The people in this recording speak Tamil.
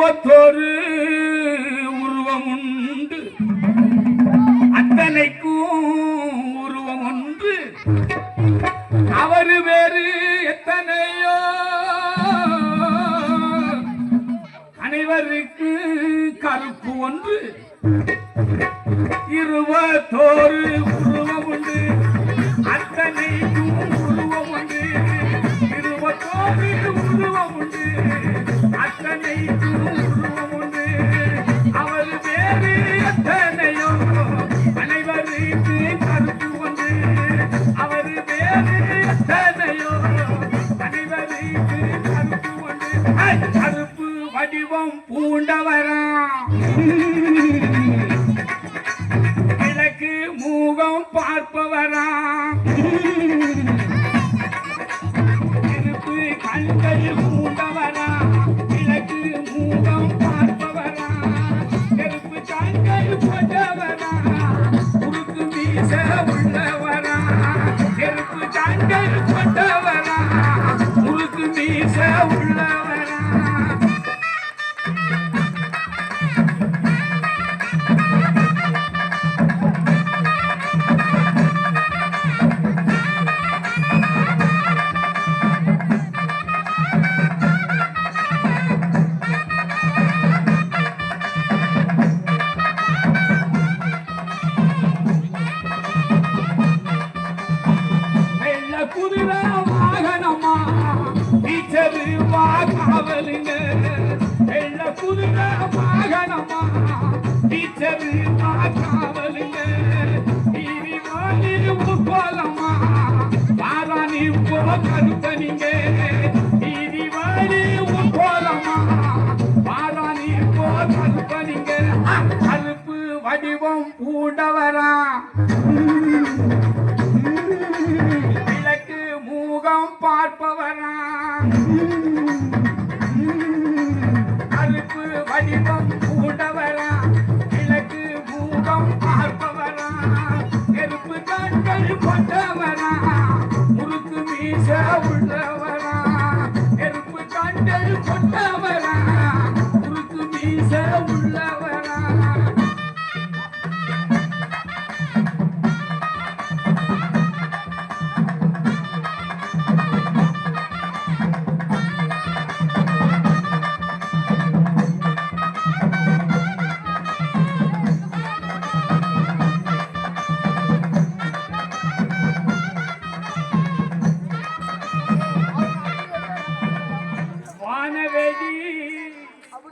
உருவத்தோரு உருவம் உண்டு அத்தனைக்கும் உருவம் ஒன்று அவரு வேறு எத்தனையோ. அனைவருக்கு கருப்பு ஒன்று. இருபத்தோரு உருவம் உண்டு அத்தனைக்கும் உருவம் உண்டு இருபத்தோரு உருவம் உண்டு வடிவம் பூண்டவராம் கிழக்கு மூகம் பார்ப்பவராம் இருப்பு கண்கள் மூண்டவரா. Vai, vai, vai, vai. குதிரை வாகனமா? டீச்சரு வா வெள்ள குதிரை வாகனமா? டீச்சரு வா டிவி வாலி போலமா பாராணி போ கருத்தனிங்க டிவி வாலி போலமா பாராணி போ கருத்தனிங்க கருப்பு வடிவம் பூண்டவரா? பார்ப்பவரா வடிவம் பூண்டவரா கிழக்கு மூகம் பார்ப்பவரா நெருப்பு கண்கள் கொண்டவரா முறுக்கு மீச உள்ளவரா நெருப்பு கண்கள் கொண்டவரா முறுக்கு மீச உள்ளவரா.